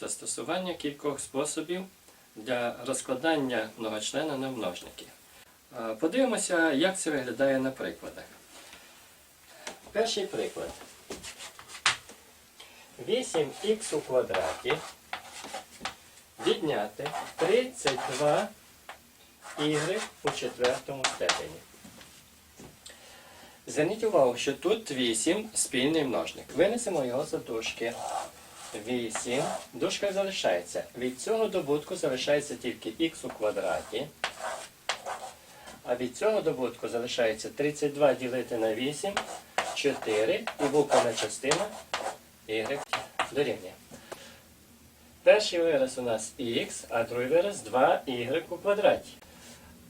застосування кількох способів для розкладання многочлена на множники. Подивимося, як це виглядає на прикладах. Перший приклад. 8х у квадраті відняти 32 y у четвертому степені. Зверніть увагу, що тут 8 спільний множник. Винесемо його за дужки. 8. Дужка залишається. Від цього добутку залишається тільки х у квадраті. А від цього добутку залишається 32 ділити на 8, 4 і буквена частина y дорівнює. Перший вираз у нас х, а другий вираз 2y у квадраті.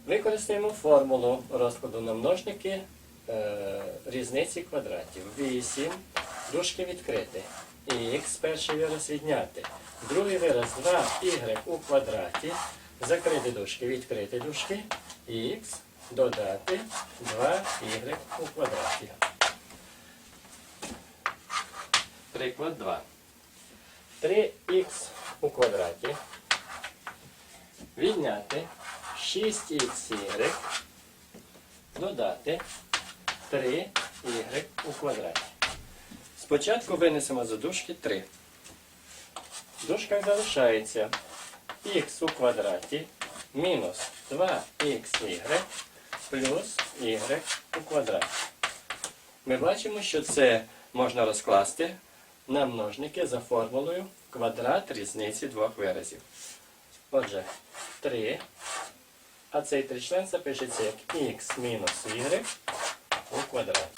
Використаємо формулу розкладу на множники е, різниці квадратів. 8, дужки відкрити. Х, перший вираз відняти. Другий вираз 2y у квадраті. Закрити дужки, відкрити дужки. Х додати 2y у квадраті. Приклад 2. 3х у квадраті. Відняти 6х додати 3y у квадраті. Спочатку винесемо за дужки 3. В дужках залишається х у квадраті мінус 2xy плюс y у квадраті. Ми бачимо, що це можна розкласти на множники за формулою квадрат різниці двох виразів. Отже, 3. А цей тричлен запишеться як х мінус y у квадраті.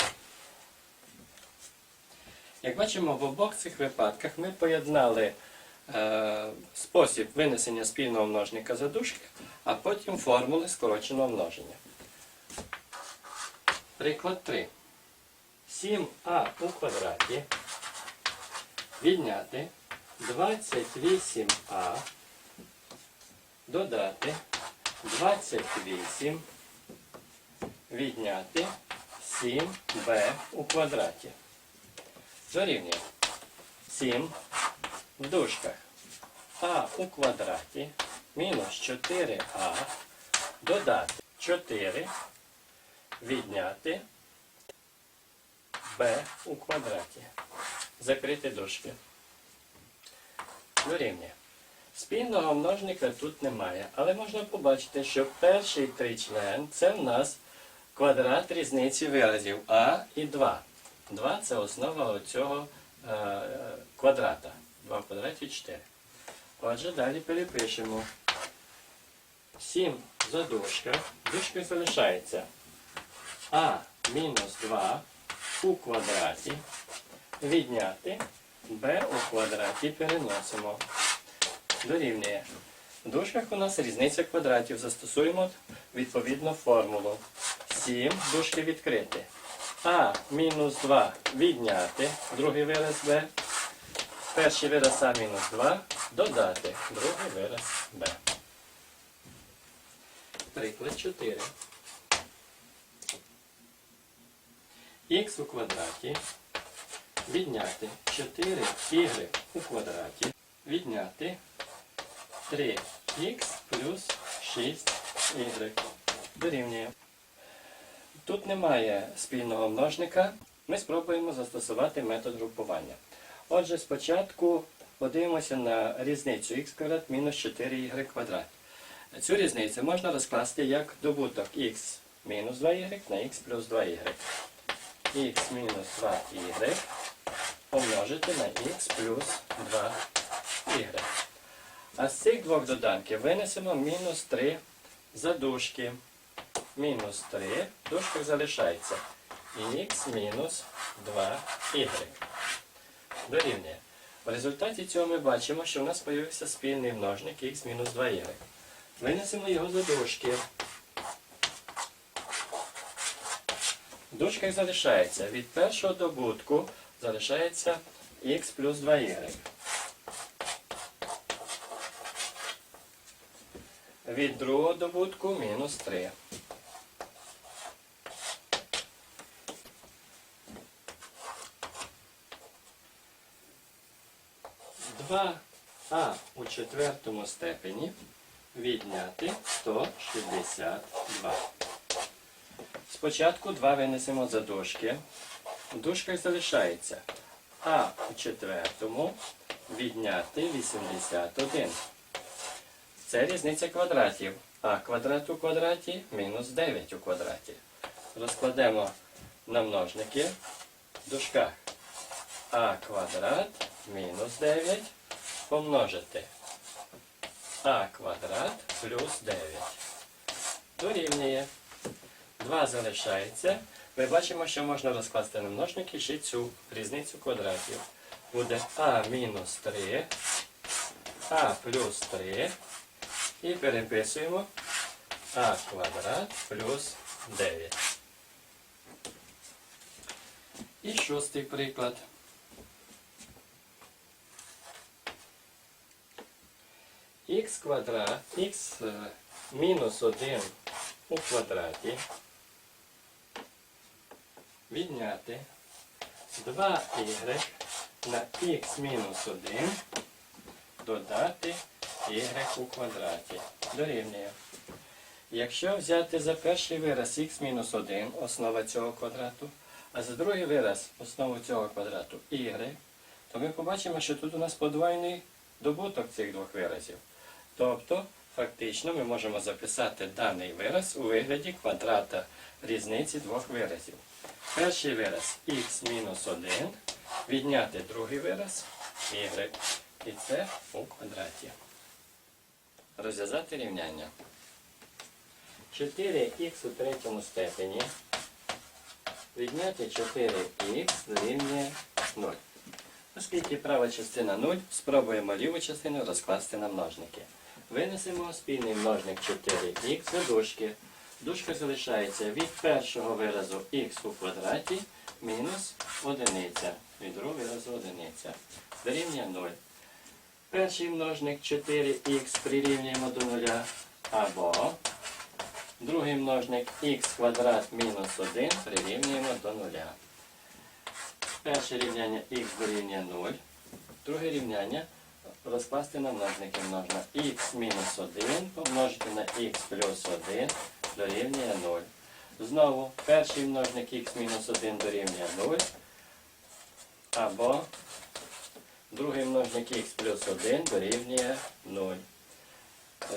Як бачимо, в обох цих випадках ми поєднали е, спосіб винесення спільного множника за дужки, а потім формули скороченого множення. Приклад 3. 7а у квадраті відняти 28а додати 28 відняти 7b у квадраті. Дорівнює 7 в дужках а у квадраті мінус 4а додати 4 відняти b у квадраті. Закрити дужки. Дорівнює. Спільного множника тут немає, але можна побачити, що перший тричлен це в нас квадрат різниці виразів а і 2. 2 це основа цього е, квадрата. 2 в квадраті 4. Отже, далі перепишемо. 7 за дужка. Дужка залишається а мінус 2 у квадраті. Відняти b у квадраті переносимо. Дорівнює. В дужках у нас різниця квадратів. Застосуємо відповідну формулу. 7 дужки відкрити. А мінус 2 відняти. Другий вираз b. Перший вираз А мінус 2 додати. Другий вираз b. Приклад 4. х у квадраті відняти 4y у квадраті відняти 3х плюс 6y дорівнює. Тут немає спільного множника. Ми спробуємо застосувати метод групування. Отже, спочатку подивимося на різницю х квадрат мінус 4y квадрат. Цю різницю можна розкласти як добуток х мінус 2y на х плюс 2y. х мінус 2y помножити на х плюс 2y. А з цих двох доданків винесемо мінус 3 за дужки. Мінус 3, в дужках залишається х мінус 2y. Дорівнює. В результаті цього ми бачимо, що в нас з'явився спільний множник х мінус 2y. Винесемо його за дужки. В дужках залишається від першого добутку залишається х плюс 2y. Від другого добутку мінус 3. Два А у четвертому степені відняти 162. Спочатку 2 винесемо за. В дужках залишається А у четвертому відняти 81. Це різниця квадратів. А квадрат у квадраті мінус 9 у квадраті. Розкладемо на множники в. А квадрат мінус 9 помножити а квадрат плюс 9. Дорівнює. 2 залишається. Ми бачимо, що можна розкласти на множники ще цю різницю квадратів. Буде а мінус 3, а плюс 3. І переписуємо а квадрат плюс 9. І шостий приклад. Х квадрат, х е, мінус 1 у квадраті відняти 2y на х мінус 1 додати y у квадраті. Дорівнює. Якщо взяти за перший вираз х мінус 1 основа цього квадрату, а за другий вираз основу цього квадрату y, то ми побачимо, що тут у нас подвоєний добуток цих двох виразів. Тобто, фактично, ми можемо записати даний вираз у вигляді квадрата різниці двох виразів. Перший вираз х мінус 1, відняти другий вираз y. І це у квадраті. Розв'язати рівняння. 4х у третьому степені відняти 4х дорівнює 0. Оскільки права частина 0, спробуємо ліву частину розкласти на множники. Винесемо спільний множник 4х за дужки. Дужка залишається від першого виразу х у квадраті мінус одиниця. Від другого виразу одиниця. Дорівнює 0. Перший множник 4х прирівнюємо до 0 або другий множник х квадрат мінус 1 прирівнюємо до 0. Перше рівняння х дорівнює 0. Друге рівняння розкласти на множники можна х мінус 1 помножити на х плюс 1 дорівнює 0. Знову перший множник х мінус 1 дорівнює 0. Або другий множник х плюс 1 дорівнює 0.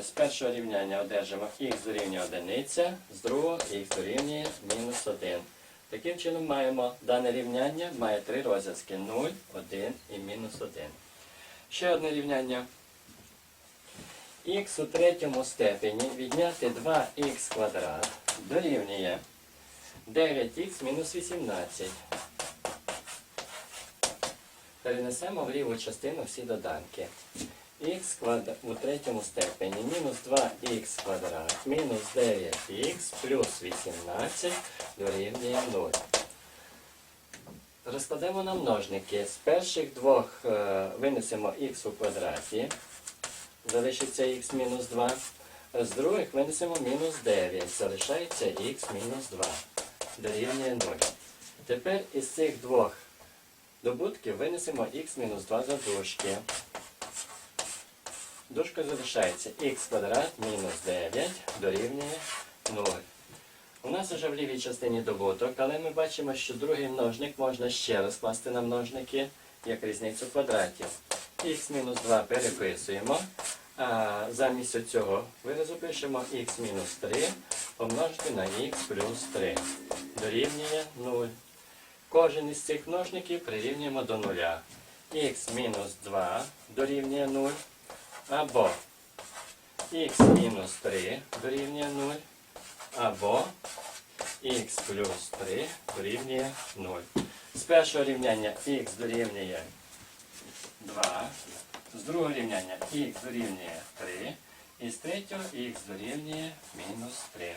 З першого рівняння одержимо х дорівнює 1, з другого х дорівнює мінус 1. Таким чином маємо дане рівняння має три розв'язки 0, 1 і мінус 1. Ще одне рівняння. х у третьому степені відняти 2х квадрат дорівнює 9х мінус 18. Перенесемо в ліву частину всі доданки. х квадрат у третьому степені мінус 2х квадрат мінус 9х плюс 18 дорівнює 0. Розкладемо на множники. З перших двох е, винесемо х у квадраті. Залишиться х мінус 2. З других винесемо мінус 9. Залишається х мінус 2. Дорівнює 0. Тепер із цих двох добутків винесемо х мінус 2 за дужки. Дужка залишається х квадрат мінус 9 дорівнює 0. У нас вже в лівій частині добуток, але ми бачимо, що другий множник можна ще розкласти на множники, як різницю квадратів. х мінус 2 переписуємо. А замість цього виразу пишемо х мінус 3 помножити на х плюс 3. Дорівнює 0. Кожен із цих множників прирівнюємо до нуля. х мінус 2 дорівнює 0. Або х мінус 3 дорівнює 0. Або х плюс 3 дорівнює 0. З першого рівняння х дорівнює 2. З другого рівняння х дорівнює 3. І з третього х дорівнює мінус 3.